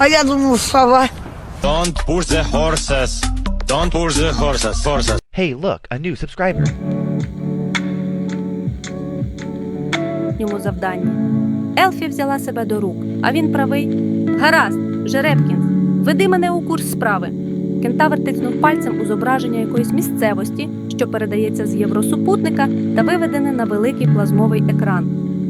А я думав, сова. Don't push the horses. Don't push the horses. Horses. Hey, look, a new subscriber. йому завдання. Елфі взяла себе до рук, а він правий. Гаразд, Жеребкінс, веди мене у курс справи. Кентавр тицнув пальцем у зображення якоїсь місцевості, що передається з євросупутника та виведене на великий плазмовий екран.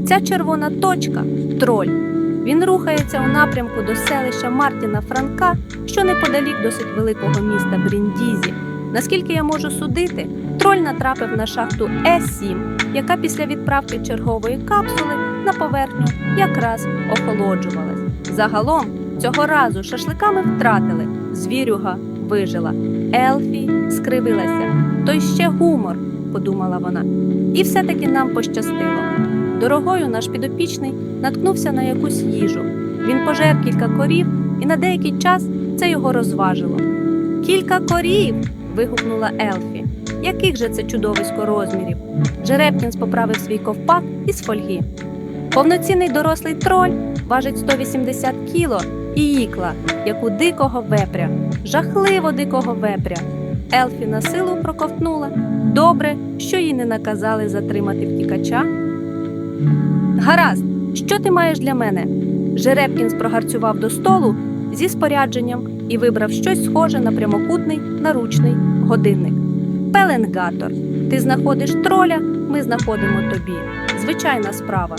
Ця червона точка троль. Він рухається у напрямку до селища Мартіна Франка, що неподалік досить великого міста Бріндізі. Наскільки я можу судити, троль натрапив на шахту С7, яка після відправки чергової капсули на поверхню якраз охолоджувалась. Загалом цього разу шашликами втратили, звірюга вижила. Елфі скривилася. То й ще гумор, подумала вона. І все-таки нам пощастило. Дорогою наш підопічний наткнувся на якусь їжу. Він пожер кілька корів, і на деякий час це його розважило. Кілька корів. вигукнула Елфі. Яких же це чудовисько розмірів? Жеребкінс поправив свій ковпак із фольги. Повноцінний дорослий троль важить 180 кіло і ікла, як у дикого вепря, жахливо дикого вепря. Елфі на силу проковтнула. Добре, що їй не наказали затримати втікача. Гаразд, що ти маєш для мене? Жеребкінс прогарцював до столу зі спорядженням і вибрав щось схоже на прямокутний наручний годинник. Пеленгатор. Ти знаходиш троля, ми знаходимо тобі. Звичайна справа.